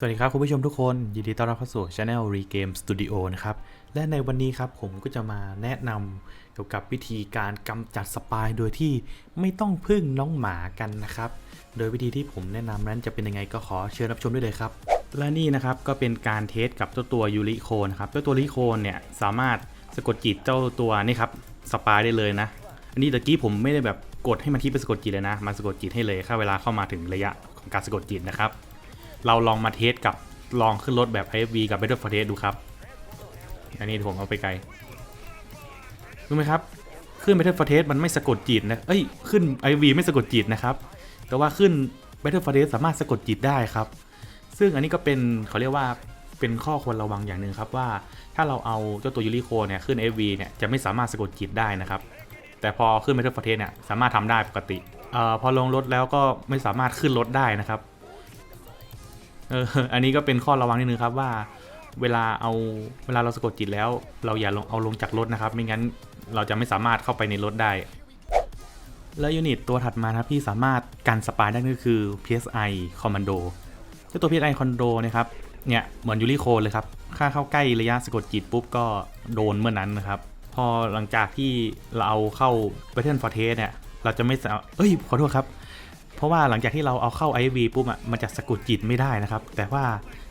สวัสดีครับคุณผู้ชมทุกคน ยินดีต้อนรับเข้าสู่ Channel Regame Studio นะครับ และในวันนี้ครับผมก็จะมาแนะนำเกี่ยวกับวิธีการกำจัดสปายโดยที่ไม่ต้องพึ่งน้องหมากันนะครับ โดยวิธีที่ผมแนะนำนั้นจะเป็นยังไงก็ขอเชิญรับชมได้เลยครับ และนี่นะครับก็เป็นการเทสกับเจ้าตัวยูริโคนครับเจ้าตัวยูริโคนเนี่ยสามารถสะกดจิตเจ้าตัวนี่ครับสปายได้เลยนะ อันนี้ตะกี้ผมไม่ได้แบบกดให้มันที่เป็นสะกดจิตเลยนะ มันสะกดจิตให้เลยค่าเวลาเข้ามาถึงระยะของการสะกดจิตนะครับ เราลองมาเทสกับลองขึ้นรถแบบ IFV กับ Battle for Test ดูครับ อันนี้ผมเอาไปไกล รู้ไหมครับ ขึ้น Battle for Test มันไม่สะกดจิตนะ เอ้ย ขึ้น IFV ไม่สะกดจิตนะครับ แต่ว่าขึ้น Battle for Test สามารถสะกดจิตได้ครับ ซึ่งอันนี้ก็เป็นเขาเรียกว่าเป็นข้อควรระวังอย่างหนึ่งครับว่าถ้าเราเอาเจ้าตัวยูริโคเนี่ยขึ้น FV เนี่ยจะไม่สามารถสะกดจิตได้นะครับ แต่พอขึ้น Battle for Test เนี่ยสามารถทำได้ปกติเอ่อพอลงรถแล้วก็ไม่สามารถขึ้นรถได้นะครับ เอออันนี้ก็เป็นข้อระวังนิดนึงครับว่าเวลาเอาเวลาเราสะกดจิตแล้ว เราอย่าลงเอาลงจากรถนะครับ ไม่งั้นเราจะไม่สามารถเข้าไปในรถได้ แล้วยูนิตตัวถัดมาครับที่สามารถกันสปายได้ก็คือ PSI Commando เจ้าตัว PSI Commando เนะครับเนี่ยเหมือนยูริโคเลยครับค่าเข้าใกล้ระยะสะกดจิตปุ๊บก็โดนเมื่อนั้นนะครับ พอหลังจากที่เราเอาเข้า Battle for Test เนี่ยเราจะไม่สามารถเอ้ยขอโทษครับ เพราะว่าหลังจากที่เราเอาเข้า IV ปุ๊บอะมันจะสะกดจิตไม่ได้นะครับ แต่ว่า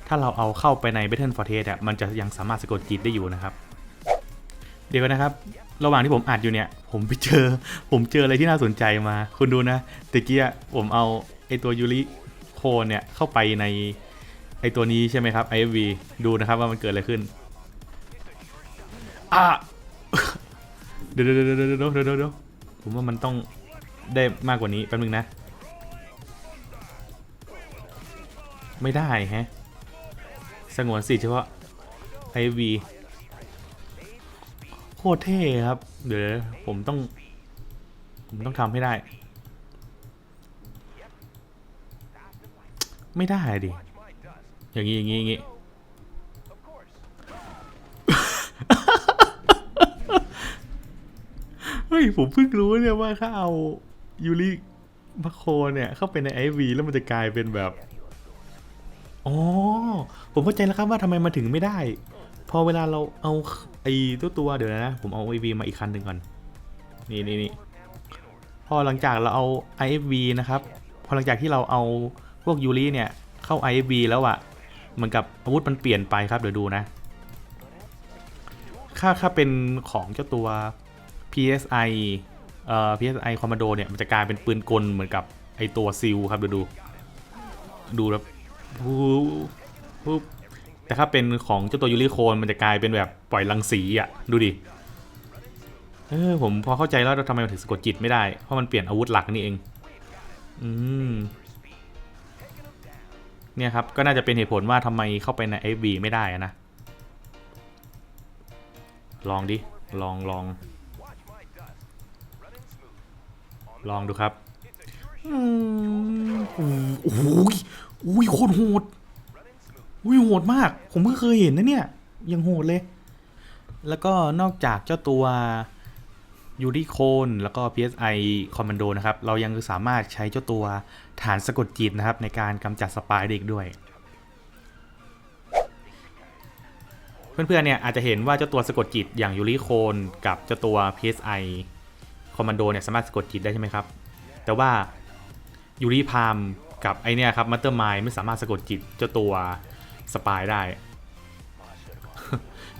ถ้าเราเอาเข้าไปใน Battle for Test อะมันจะยังสามารถสะกดจิตได้อยู่นะครับ เดี๋ยวก่อนนะครับ ระหว่างที่ผมอัดอยู่เนี่ย ผมไปเจอ ผมเจออะไรที่น่าสนใจมา คุณดูนะตะกี้ผมเอาไอตัวยูริโคนเนี่ยเข้าไปในไอตัวนี้ใช่ไหมครับ IV ดูนะครับว่ามันเกิดอะไรขึ้นอะเดี๋ยวเดี๋ยวเดี๋ยวเดี๋ยวเดี๋ยวเดี๋ยวเดี๋ยวผมว่ามันต้องได้มากกว่านี้แป๊บนึงนะ ไม่ได้แฮะ สงวนสิเฉพาะ IV โคตรเท่ครับ เดี๋ยวผมต้อง ผมต้องทำให้ได้ ไม่ได้ดิ อย่างนี้ อย่างนี้ อย่างนี้ เฮ้ย ผมเพิ่งรู้เนี่ยว่าถ้าเอายูริมาโคเนี่ย เข้าไปในไอวีแล้วมันจะกลายเป็นแบบ อ๋อ ผมเข้าใจแล้วครับว่าทำไมมันถึงไม่ได้ พอเวลาเราเอาไอ้ตัวตัวเดี๋ยวนะ ผมเอา IV มาอีกคันหนึ่งก่อน นี่นี่นี่พอหลังจากเราเอา IFV นะครับ พอหลังจากที่เราเอาพวกยูริเนี่ยเข้า IFV แล้วอะเหมือนกับอาวุธมันเปลี่ยนไปครับเดี๋ยวดูนะ ค่าค่าเป็นของเจ้าตัว PSI เอ่อ PSI Commando เนี่ยมันจะกลายเป็นปืนกลเหมือนกับไอตัวซิลครับเดี๋ยวดู ดูแล้ว ปุ๊บปุ๊บแต่ถ้าเป็นของเจ้าตัวยูริโคนมันจะกลายเป็นแบบปล่อยรังสีอะ ดูดิ เออผมพอเข้าใจแล้วว่าทำไมมันถึงสะกดจิตไม่ได้ เพราะมันเปลี่ยนอาวุธหลักนี่เอง อืม เนี่ยครับ ก็น่าจะเป็นเหตุผลว่าทำไมเข้าไปใน FV ไม่ได้อะนะ ลองดิ ลองลอง ลองดูครับ อืมโอ้โหอุ้ยโคตรโหดอุ้ยโหดมาก ผมเพิ่งเคยเห็นนะเนี่ย ยังโหดเลย แล้วก็นอกจากเจ้าตัวยูริโคนแล้วก็ PSI Commando นะครับ เรายังสามารถใช้เจ้าตัวฐานสะกดจิตนะครับ ในการกำจัดสปายเด็กด้วย เพื่อนๆเนี่ยอาจจะเห็นว่าเจ้าตัวสะกดจิตอย่างยูริโคนกับเจ้าตัว PSI Commando เนี่ยสามารถสะกดจิตได้ใช่ไหมครับ แต่ว่า ยูริพามกับไอเนี่ยครับมัตเตอร์มายไม่สามารถสะกดจิตเจ้าตัวสปายได้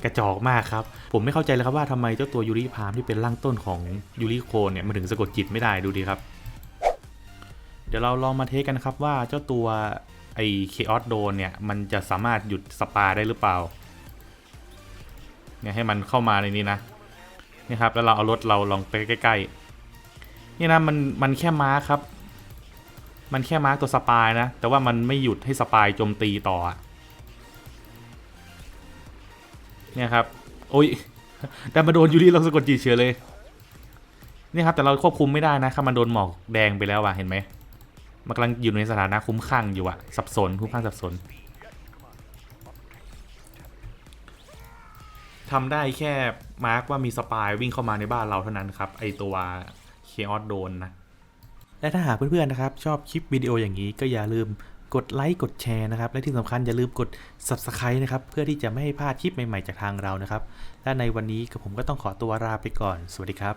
กระจอกมากครับ ผมไม่เข้าใจเลยครับว่าทำไมเจ้าตัวยูริพามที่เป็นร่างต้นของยูริโคนเนี่ยมันถึงสะกดจิตไม่ได้ดูดีครับ เดี๋ยวเราลองมาเทสกันนะครับว่าเจ้าตัวไอเคออสโดนเนี่ยมันจะสามารถหยุดสปาได้หรือเปล่าเนี่ยให้มันเข้ามาในนี้นะนี่ครับแล้วเราเอารถเราลองไปใกล้ๆนี่นะมันมันแค่ม้าครับ มันแค่มาร์กตัวสปายนะ แต่ว่ามันไม่หยุดให้สปายโจมตีต่อ เนี่ยครับ โอ้ยแต่มาโดนยูริเราสะกดจีเฉยเลยเนี่ยครับแต่เราควบคุมไม่ได้นะ ครับมันโดนหมอกแดงไปแล้วว่ะเห็นไหมมันกำลังอยู่ในสถานะคุ้มข้างอยู่อะสับสนคุ้มข้างสับสนทำได้แค่มาร์กว่ามีสปายวิ่งเข้ามาในบ้านเราเท่านั้นครับ ไอตัวเคออสโดนนะ และถ้าหากเพื่อนๆนะครับชอบคลิปวิดีโออย่างนี้ก็อย่าลืมกดไลค์กดแชร์นะครับ และที่สำคัญอย่าลืมกด Subscribe นะครับ เพื่อที่จะไม่ให้พลาดคลิปใหม่ๆจากทางเรานะครับ และในวันนี้กับผมก็ต้องขอตัวลาไปก่อน สวัสดีครับ